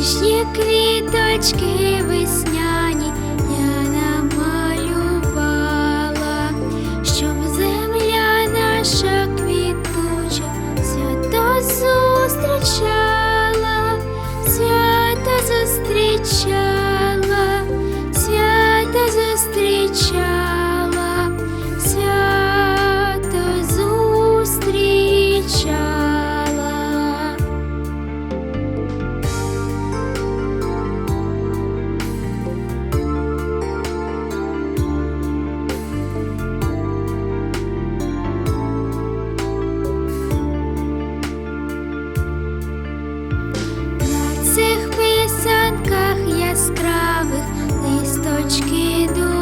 ніжні квіточки весняні яскравих листочки.